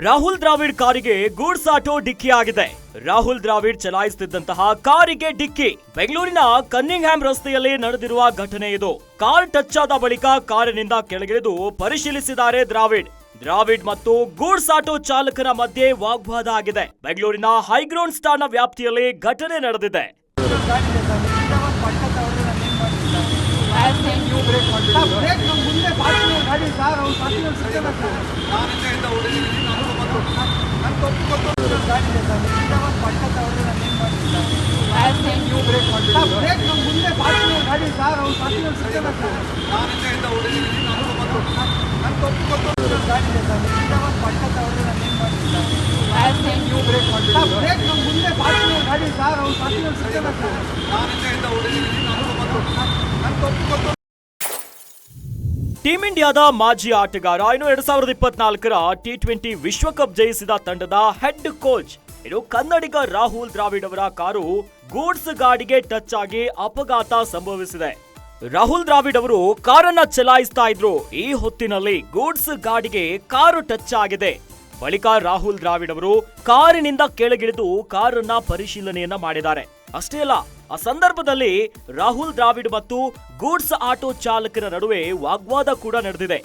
ರಾಹುಲ್ ದ್ರಾವಿಡ್ ಕಾರಿಗೆ goods auto ಡಿಕ್ಕಿ ಆಗಿದೆ. ರಾಹುಲ್ ದ್ರಾವಿಡ್ ಚಲಾಯಿಸುತ್ತಿದ್ದಂತಹ ಕಾರಿಗೆ ಡಿಕ್ಕಿ. ಬೆಂಗಳೂರಿನ ಕನ್ನಿಂಗ್ಹ್ಯಾಮ್ ರಸ್ತೆಯಲ್ಲಿ ನಡೆದಿರುವ ಘಟನೆ ಇದು. ಕಾರ್ ಟಚ್ ಆದ ಬಳಿಕ ಕಾರಿನಿಂದ ಕೆಳಗಿಳಿದು ಪರಿಶೀಲಿಸಿದ್ದಾರೆ ದ್ರಾವಿಡ್. ದ್ರಾವಿಡ್ ಮತ್ತು ಗೂಡ್ಸ್ ಆಟೋ ಚಾಲಕನ ಮಧ್ಯೆ ವಾಗ್ವಾದ ಆಗಿದೆ. ಬೆಂಗಳೂರಿನ ಹೈಗ್ರೌಂಡ್ ಸ್ಟಾರ್ನ ವ್ಯಾಪ್ತಿಯಲ್ಲಿ ಘಟನೆ ನಡೆದಿದೆ. ಬ್ರೇಕ್ ನಮ್ಮ ಮುಂದೆ ಪಾರ್ಕಿಂಗ್ ಗಾಡಿ ಸರ್ ಅವ್ನು ಪಾರ್ಕಿಂಗ್ ಸಿಗ್ತದೆ ನಾನು ತಪ್ಪು ಕೊಟ್ಟು ಗಾಡಿ ಇದೆ ಸರ್ ನಿಧಾನವಾಗಿ ಪಟ್ಟ ತಗೊಂಡ್ರೆ ನಾನು ಏನು ಮಾಡ್ತೀನಿ ನೀವು ಬ್ರೇಕ್ ಮಾಡಿ ಬ್ರೇಕ್ ನಮ್ಮ ಮುಂದೆ ಪಾರ್ಕಿಂಗ್ ಗಾಡಿ ಸರ್ ಅವ್ನು ಪಾರ್ಕಿಂಗ್ ಸಿಗ್ತದೆ ನಾನು ತಪ್ಪು ಕೊಟ್ಟು ಗಾಡಿ ಇದೆ ಸರ್ ನಿಧಾನವಾಗಿ ಪಟ್ಟ ತಗೊಂಡ್ರೆ ನಾನು ಏನು ಮಾಡ್ತೀನಿ ನೀವು ಬ್ರೇಕ್ ಮಾಡಿ ಬ್ರೇಕ್ ನಮ್ಮ ಮುಂದೆ ಪಾರ್ಕಿಂಗ್ ಗಾಡಿ ಸರ್ ಅವ್ನು ಪಾರ್ಕಿಂಗ್ ಸಿಗ್ತದೆ ನಾನು ತಪ್ಪು ಕೊಟ್ಟು ಟೀಂ ಇಂಡಿಯಾದ ಮಾಜಿ ಆಟಗಾರ, ಇನ್ನು ಎರಡ್ ಸಾವಿರದ ಇಪ್ಪತ್ನಾಲ್ಕರ ಟಿ ಟ್ವೆಂಟಿ ವಿಶ್ವಕಪ್ ಜಯಿಸಿದ ತಂಡದ ಹೆಡ್ ಕೋಚ್ ಇನ್ನು ಕನ್ನಡಿಗ ರಾಹುಲ್ ದ್ರಾವಿಡ್ ಅವರ ಕಾರು ಗೂಡ್ಸ್ ಗಾಡಿಗೆ ಟಚ್ ಆಗಿ ಅಪಘಾತ ಸಂಭವಿಸಿದೆ. ರಾಹುಲ್ ದ್ರಾವಿಡ್ ಅವರು ಕಾರನ್ನ ಚಲಾಯಿಸ್ತಾ ಇದ್ರು. ಈ ಹೊತ್ತಿನಲ್ಲಿ ಗೂಡ್ಸ್ ಗಾಡಿಗೆ ಕಾರು ಟಚ್ ಆಗಿದೆ. ಬಳಿಕ ರಾಹುಲ್ ದ್ರಾವಿಡ್ ಅವರು ಕಾರಿನಿಂದ ಕೆಳಗಿಳಿದು ಕಾರನ್ನ ಪರಿಶೀಲನೆಯನ್ನ ಮಾಡಿದ್ದಾರೆ. ಅಷ್ಟೇ ಅಲ್ಲ ಆ ಸಂದರ್ಭದಲ್ಲಿ ರಾಹುಲ್ ದ್ರಾವಿಡ್ ಮತ್ತು ಗೂಡ್ಸ್ ಆಟೋ ಚಾಲಕರ ನಡುವೆ ವಾಗ್ವಾದ ಕೂಡ ನಡೆದಿದೆ.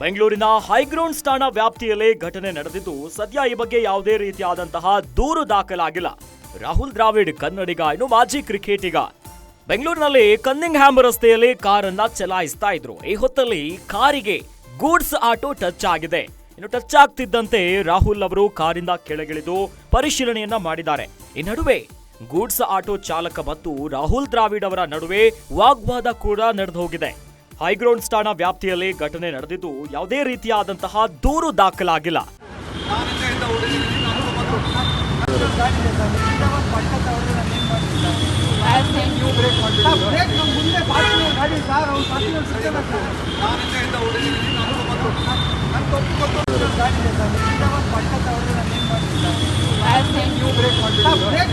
ಬೆಂಗಳೂರಿನ ಹೈಗ್ರೌಂಡ್ ಸ್ಥಾನ ವ್ಯಾಪ್ತಿಯಲ್ಲಿ ಘಟನೆ ನಡೆದಿದ್ದು, ಸದ್ಯ ಈ ಬಗ್ಗೆ ಯಾವುದೇ ರೀತಿಯಾದಂತಹ ದೂರು ದಾಖಲಾಗಿಲ್ಲ. ರಾಹುಲ್ ದ್ರಾವಿಡ್ ಕನ್ನಡಿಗ, ಇನ್ನು ಮಾಜಿ ಕ್ರಿಕೆಟಿಗ. ಬೆಂಗಳೂರಿನಲ್ಲಿ ಕನ್ನಿಂಗ್ ಹ್ಯಾಮ್ ರಸ್ತೆಯಲ್ಲಿ ಕಾರನ್ನ ಚಲಾಯಿಸ್ತಾ ಇದ್ರು. ಈ ಹೊತ್ತಲ್ಲಿ ಕಾರಿಗೆ ಗೂಡ್ಸ್ ಆಟೋ ಟಚ್ ಆಗಿದೆ. ಇನ್ನು ಟಚ್ ಆಗ್ತಿದ್ದಂತೆ ರಾಹುಲ್ ಅವರು ಕಾರಿಂದ ಕೆಳಗಿಳಿದು ಪರಿಶೀಲನೆಯನ್ನ ಮಾಡಿದ್ದಾರೆ. ಈ ನಡುವೆ ಗೂಡ್ಸ್ ಆಟೋ ಚಾಲಕ ಮತ್ತು ರಾಹುಲ್ ದ್ರಾವಿಡ್ ಅವರ ನಡುವೆ ವಾಗ್ವಾದ ಕೂಡ ನಡೆದು ಹೋಗಿದೆ ಹೈಗ್ರೌಂಡ್ ಠಾಣಾ ವ್ಯಾಪ್ತಿಯಲ್ಲಿ ಘಟನೆ ನಡೆದಿದ್ದು ಯಾವುದೇ ರೀತಿಯಾದಂತಹ ದೂರು ದಾಖಲಾಗಿಲ್ಲ. ಬ್ರೇಕ್